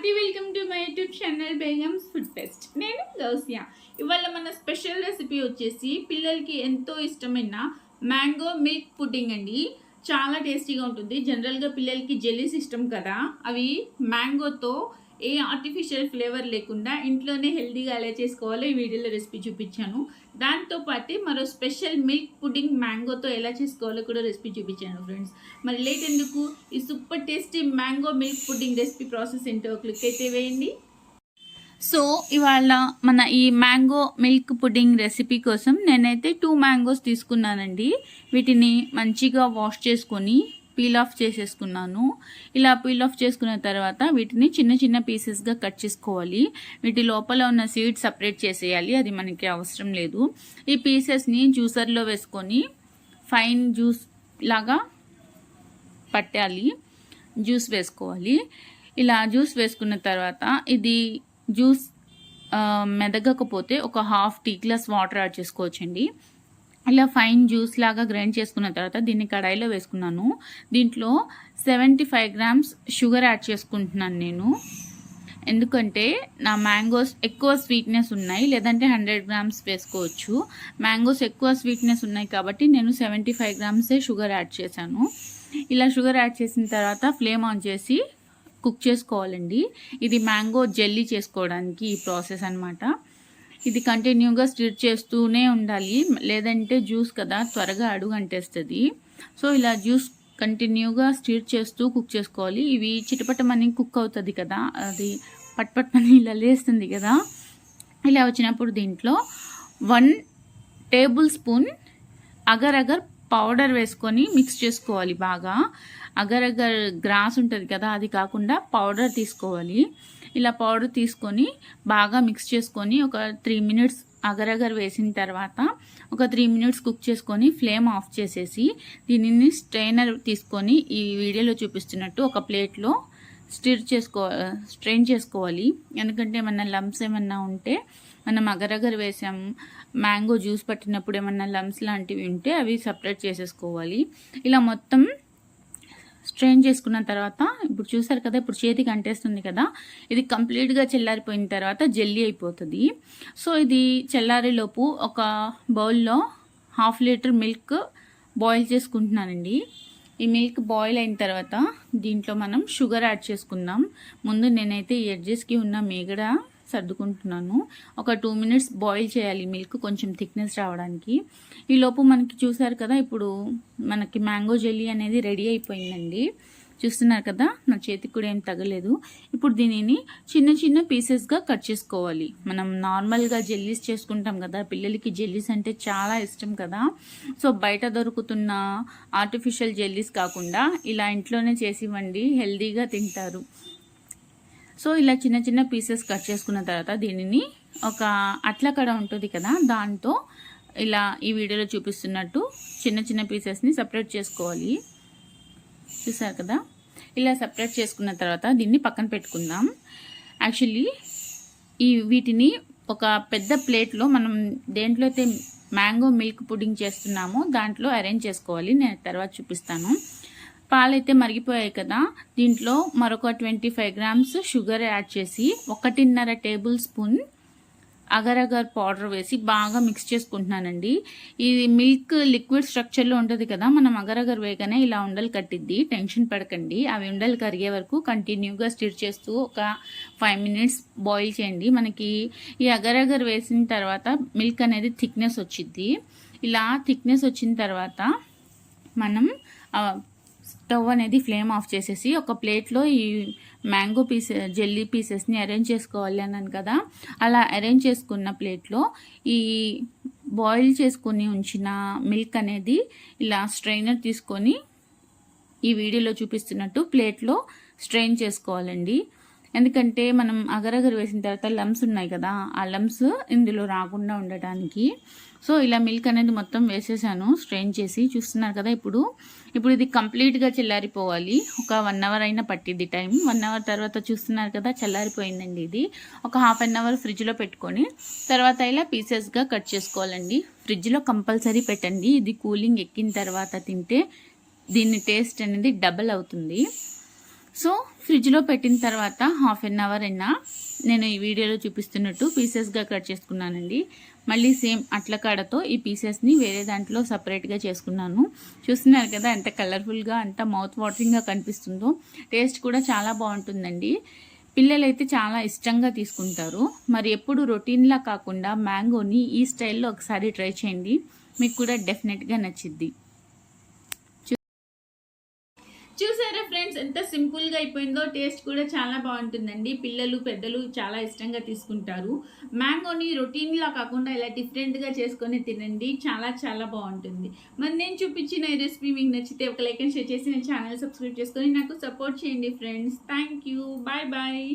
Hearty welcome to my YouTube channel Begums food fest. నేను గౌసియా. ఇవాళ మన స్పెషల్ రెసిపీ వచ్చేసి పిల్లలకి ఎంతో ఇష్టమైన మ్యాంగో మిల్క్ పుడ్డింగ్ అండి. చాలా టేస్టీగా ఉంటుంది. జనరల్గా పిల్లలకి జెల్లీస్ ఇష్టం కదా. అవి మ్యాంగోతో ఏ ఆర్టిఫిషియల్ ఫ్లేవర్ లేకుండా ఇంట్లోనే హెల్దీగా ఎలా చేసుకోవాలో ఈ వీడియోలో రెసిపీ చూపించాను. దాంతోపాటు మరో స్పెషల్ మిల్క్ పుడ్డింగ్ మ్యాంగోతో ఎలా చేసుకోవాలో కూడా రెసిపీ చూపించాను ఫ్రెండ్స్ మరి లేట్ ఎందుకు? ఈ super tasty mango milk pudding recipe process ఏంటో క్లిక్ అయితే వేయండి. సో ఇవాళ మన ఈ మ్యాంగో మిల్క్ పుడ్డింగ్ రెసిపీ కోసం నేనైతే టూ మ్యాంగోస్ తీసుకున్నానండి. వీటిని మంచిగా వాష్ చేసుకొని పీల్ ఆఫ్ చేసేసుకున్నాను. ఇలా పీల్ ఆఫ్ చేసుకున్న తర్వాత వీటిని చిన్న చిన్న పీసెస్గా కట్ చేసుకోవాలి. వీటి లోపల ఉన్న సీడ్ సపరేట్ చేసేయాలి. అది మనకి అవసరం లేదు. ఈ పీసెస్ని జ్యూసర్లో వేసుకొని ఫైన్ జ్యూస్ లాగా పట్టాలి. జ్యూస్ వేసుకోవాలి. ఇలా జ్యూస్ వేసుకున్న తర్వాత ఇది జ్యూస్ మెదగకపోతే ఒక half tea glass water add చేసుకోవచ్చండి. ఇలా ఫైన్ జ్యూస్ లాగా గ్రైండ్ చేసుకున్న తర్వాత దీన్ని కడాయిలో వేసుకున్నాను. దీంట్లో seventy five grams sugar add చేసుకుంటున్నాను నేను. ఎందుకంటే నా మ్యాంగోస్ ఎక్కువ స్వీట్నెస్ ఉన్నాయి. లేదంటే హండ్రెడ్ గ్రామ్స్ వేసుకోవచ్చు. మ్యాంగోస్ ఎక్కువ స్వీట్నెస్ ఉన్నాయి కాబట్టి నేను సెవెంటీ ఫైవ్ గ్రామ్సే షుగర్ యాడ్ చేశాను. ఇలా షుగర్ యాడ్ చేసిన తర్వాత ఫ్లేమ్ ఆన్ చేసి కుక్ చేసుకోవాలండి. ఇది మ్యాంగో జెల్లీ చేసుకోవడానికి ఈ ప్రాసెస్ అనమాట ఇది కంటిన్యూగా స్టిర్ చేస్తూనే ఉండాలి. లేదంటే జ్యూస్ కదా త్వరగా అడుగు అంటేస్తుంది. సో ఇలా జ్యూస్ కంటిన్యూగా స్టిర్ చేస్తూ కుక్ చేసుకోవాలి. ఇవి చిటపటమని కుక్ అవుతుంది కదా అది పట్పట్మని ఇలా లేస్తుంది కదా. ఇలా వచ్చినప్పుడు దీంట్లో one table spoon agar agar powder వేసుకొని మిక్స్ చేసుకోవాలి బాగా. అగర్ అగర్ గ్రాస్ ఉంటుంది కదా అది కాకుండా పౌడర్ తీసుకోవాలి. ఇలా పౌడర్ తీసుకొని బాగా మిక్స్ చేసుకొని ఒక త్రీ మినిట్స్ అగరగర్ వేసిన తర్వాత ఒక త్రీ మినిట్స్ కుక్ చేసుకొని ఫ్లేమ్ ఆఫ్ చేసేసి దీనిని స్ట్రైనర్ తీసుకొని ఈ వీడియోలో చూపిస్తున్నట్టు ఒక ప్లేట్లో స్టిర్ చేసుకో స్ట్రెయిన్ చేసుకోవాలి. ఎందుకంటే ఏమన్నా లంప్స్ ఏమన్నా ఉంటే మనం అగరగర వేసాం మ్యాంగో జ్యూస్ పట్టినప్పుడు ఏమన్నా లంప్స్ లాంటివి ఉంటే అవి సపరేట్ చేసేసుకోవాలి. ఇలా మొత్తం స్ట్రెయిన్ చేసుకున్న తర్వాత ఇప్పుడు చూసారు కదా ఇప్పుడు చేతికి అంటేస్తుంది కదా ఇది కంప్లీట్గా చల్లారిపోయిన తర్వాత జెల్లీ అయిపోతుంది. సో ఇది చల్లారేలోపు ఒక బౌల్లో హాఫ్ లీటర్ మిల్క్ బాయిల్ చేసుకుంటున్నానండి. ఈ మిల్క్ బాయిల్ అయిన తర్వాత దీంట్లో మనం షుగర్ యాడ్ చేసుకుందాం. ముందు నేనైతే ఈ ఎడ్జెస్కి ఉన్న మేగడ సర్దుకుంటున్నాను. ఒక టూ మినిట్స్ బాయిల్ చేయాలి మిల్క్ కొంచెం థిక్నెస్ రావడానికి. ఈ లోపు మనకి చూసారు కదా ఇప్పుడు మనకి మ్యాంగో జెల్లీ అనేది రెడీ అయిపోయిందండి. చూస్తున్నారు కదా నా చేతికి కూడా ఏం తగలేదు. ఇప్పుడు దీనిని చిన్న చిన్న పీసెస్గా కట్ చేసుకోవాలి. మనం నార్మల్గా జెల్లీస్ చేసుకుంటాం కదా పిల్లలకి జెల్లీస్ అంటే చాలా ఇష్టం కదా. సో బయట దొరుకుతున్న ఆర్టిఫిషియల్ జెల్లీస్ కాకుండా ఇలా ఇంట్లోనే చేసి ఇవ్వండి హెల్దీగా తింటారు. సో ఇలా చిన్న చిన్న పీసెస్ కట్ చేసుకున్న తర్వాత దీనిని ఒక అట్ల కడ ఉంటుంది కదా దాంతో ఇలా ఈ వీడియోలో చూపిస్తున్నట్టు చిన్న చిన్న పీసెస్ని సపరేట్ చేసుకోవాలి. చూసారు కదా? ఇలా సపరేట్ చేసుకున్న తర్వాత దీన్ని పక్కన పెట్టుకుందాం. యాక్చువల్లీ ఈ వీటిని ఒక పెద్ద ప్లేట్లో మనం దేంట్లో అయితే మ్యాంగో మిల్క్ పుడ్డింగ్ చేస్తున్నామో దాంట్లో అరేంజ్ చేసుకోవాలి. నేను తర్వాత చూపిస్తాను. పాలైతే మరిగిపోయాయి కదా. దీంట్లో మరొక twenty five grams sugar add చేసి ఒకటిన్నర టేబుల్ స్పూన్ అగరగర్ పౌడర్ వేసి బాగా మిక్స్ చేసుకుంటున్నానండి. ఇది మిల్క్ లిక్విడ్ స్ట్రక్చర్లో ఉంటుంది కదా మనం అగరగర్ వేయగానే ఇలా ఉండలు కట్టిద్ది టెన్షన్ పడకండి. అవి ఉండలు కరిగే వరకు కంటిన్యూగా స్టిర్ చేస్తూ ఒక ఫైవ్ మినిట్స్ బాయిల్ చేయండి. మనకి ఈ అగరగర్ వేసిన తర్వాత మిల్క్ అనేది థిక్నెస్ వచ్చిద్ది. ఇలా థిక్నెస్ వచ్చిన తర్వాత మనం స్టవ్ అనేది ఫ్లేమ్ ఆఫ్ చేసేసి ఒక ప్లేట్లో ఈ మ్యాంగో పీస్ జెల్లీ పీసెస్ని అరేంజ్ చేసుకోవాలి అన్నాను కదా. అలా అరేంజ్ చేసుకున్న ప్లేట్లో ఈ బాయిల్ చేసుకొని ఉంచిన మిల్క్ అనేది ఇలా స్ట్రైనర్ తీసుకొని ఈ వీడియోలో చూపిస్తున్నట్టు ప్లేట్లో స్ట్రెయిన్ చేసుకోవాలండి. ఎందుకంటే మనం అగరగర వేసిన తర్వాత లమ్స్ ఉన్నాయి కదా ఆ లమ్స్ ఇందులో రాకుండా ఉండటానికి. సో ఇలా మిల్క్ అనేది మొత్తం వేసేసాను స్ట్రెయిన్ చేసి. చూస్తున్నారు కదా ఇప్పుడు. ఇప్పుడు ఇది కంప్లీట్గా చల్లారిపోవాలి. ఒక వన్ అవర్ అయినా పట్టిద్ది టైం. వన్ అవర్ తర్వాత చూస్తున్నారు కదా చల్లారిపోయిందండి ఇది. ఒక హాఫ్ అన్ అవర్ ఫ్రిడ్జ్లో పెట్టుకొని తర్వాత ఇలా పీసెస్గా కట్ చేసుకోవాలండి. ఫ్రిడ్జ్లో కంపల్సరీ పెట్టండి. ఇది కూలింగ్ ఎక్కిన తర్వాత తింటే దీని టేస్ట్ అనేది డబల్ అవుతుంది. సో ఫ్రిడ్జ్లో పెట్టిన తర్వాత హాఫ్ అన్ అవర్ అయినా నేను ఈ వీడియోలో చూపిస్తున్నట్టు పీసెస్గా కట్ చేసుకున్నానండి. మళ్ళీ సేమ్ అట్ల కాడతో ఈ పీసెస్ని వేరే దాంట్లో సపరేట్గా చేసుకున్నాను. చూస్తున్నారు కదా ఎంత కలర్ఫుల్గా అంత మౌత్ వాటరింగ్గా కనిపిస్తుందో. టేస్ట్ కూడా చాలా బాగుంటుందండి. పిల్లలైతే చాలా ఇష్టంగా తీసుకుంటారు. మరి ఎప్పుడు రొటీన్లా కాకుండా మ్యాంగోని ఈ స్టైల్లో ఒకసారి ట్రై చేయండి. మీకు కూడా డెఫినెట్గా నచ్చిద్ది. చూసారా ఫ్రెండ్స్ ఎంత సింపుల్గా అయిపోయిందో టేస్ట్ కూడా చాలా బాగుంటుందండి. పిల్లలు పెద్దలు చాలా ఇష్టంగా తీసుకుంటారు. మ్యాంగోని రొటీన్లా కాకుండా ఇలా డిఫరెంట్గా చేసుకొని తినండి. చాలా చాలా బాగుంటుంది. మరి నేను చూపించిన ఈ రెసిపీ మీకు నచ్చితే ఒక లైక్ అండ్ షేర్ చేసి నేను ఛానల్ సబ్స్క్రైబ్ చేసుకొని నాకు సపోర్ట్ చేయండి friends. Thank you bye bye